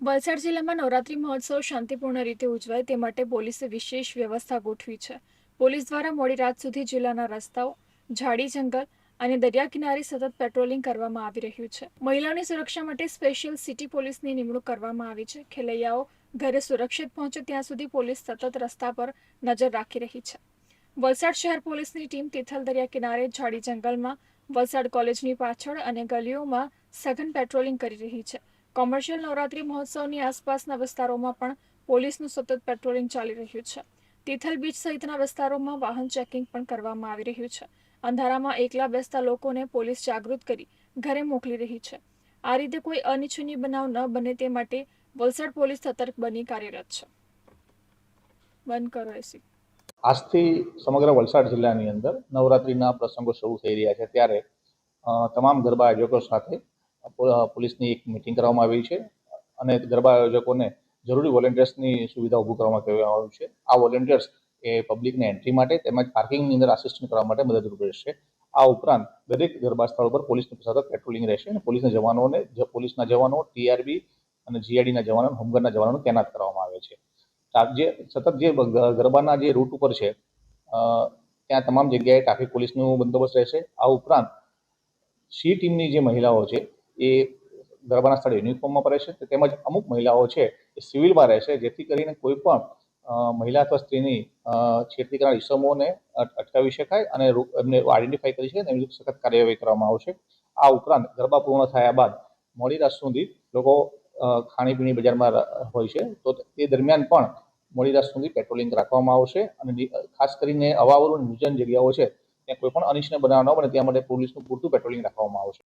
વલસાડ જિલ્લામાં નવરાત્રી મહોત્સવ શાંતિપૂર્ણ રીતે ઉજવાય તે માટે પોલીસે વિશેષ વ્યવસ્થા ગોઠવી છે. પોલીસ દ્વારા મોડી રાત સુધી જિલ્લાના રસ્તાઓ, ઝાડી જંગલ અને દરિયા કિનારે સતત પેટ્રોલિંગ કરવામાં આવી રહ્યું છે. મહિલાઓની સુરક્ષા માટે સ્પેશિયલ સિટી પોલીસની નિમણૂક કરવામાં આવી છે. ખેલૈયાઓ ઘરે સુરક્ષિત પહોંચે ત્યાં સુધી પોલીસ સતત રસ્તા પર નજર રાખી રહી છે. વલસાડ શહેર પોલીસની ટીમ તિથલ દરિયા કિનારે, ઝાડી જંગલમાં, વલસાડ કોલેજની પાછળ અને ગલીઓમાં સઘન પેટ્રોલિંગ કરી રહી છે. કોમર્શિયલ નવરાત્રી મહોત્સવની આસપાસના વિસ્તારોમાં પણ પોલીસનું સતત પેટ્રોલિંગ ચાલી રહ્યું છે. તિથલ બીચ સહિતના વિસ્તારોમાં વાહન ચેકિંગ પણ કરવામાં આવી રહ્યું છે. અંધારામાં એકલા બેસતા લોકોને પોલીસ જાગૃત કરી ઘરે મોકલી રહી છે. આ રીતે કોઈ અનિચ્છનીય બનાવ ન બને તે માટે વલસાડ પોલીસ સતર્ક બની કાર્યરત છે. બંધ કરો એસી. આજથી સમગ્ર વલસાડ જિલ્લાની અંદર નવરાત્રિના પ્રસંગો શરૂ થઈ રહ્યા છે. ત્યારે તમામ ગરબા આયોજકો સાથે પોલીસની એક મિટિંગ કરવામાં આવી છે અને ગરબા આયોજકોને જરૂરી વોલેન્ટિયર્સની સુવિધા ઊભું કરવામાં કહેવામાં આવ્યું છે. આ વોલેન્ટિયર્સ એ પબ્લિકને એન્ટ્રી માટે તેમજ પાર્કિંગની અંદર આસિસ્ટન્ટ કરવા માટે મદદરૂપ રહેશે. આ ઉપરાંત દરેક ગરબા સ્થળ પર પોલીસનું સતત પેટ્રોલિંગ રહેશે અને પોલીસના જવાનોને પોલીસના જવાનો ટીઆરબી અને જીઆઈડીના જવાનો, હોમગાર્ડના જવાનોને તૈનાત કરવામાં આવે છે. જે, સતત જે ગરબાના જે રૂટ ઉપર છે ત્યાં તમામ જગ્યાએ ટ્રાફિક પોલીસનું બંદોબસ્ત રહેશે. આ ઉપરાંત સી ટીમની જે મહિલાઓ છે એ ગરબાના સ્થળે યુનિફોર્મમાં પહેરે છે. તેમજ અમુક મહિલાઓ છે એ સિવિલમાં રહે છે, જેથી કરીને કોઈ પણ મહિલા અથવા સ્ત્રીની છેડતી કરનાર ઇસમોને અટ- અટકાવી શકાય અને એમને આઈડેન્ટિફાઈ કરી શકાય એમની સખત કાર્યવાહી કરવામાં આવશે આ ઉપરાંત ગરબા પૂર્ણ થયા બાદ મોડી રાત સુધી લોકો ખાણીપીણી બજારમાં હોય છે. તો તે દરમિયાન પણ મોડી રાત સુધી પેટ્રોલિંગ રાખવામાં આવશે અને ખાસ કરીને અવાવરું નિર્જન જગ્યાઓ છે, ત્યાં કોઈ પણ અનિષ્ટ બનાવ ન બને, ત્યાં માટે પોલીસનું પૂરતું પેટ્રોલિંગ રાખવામાં આવશે.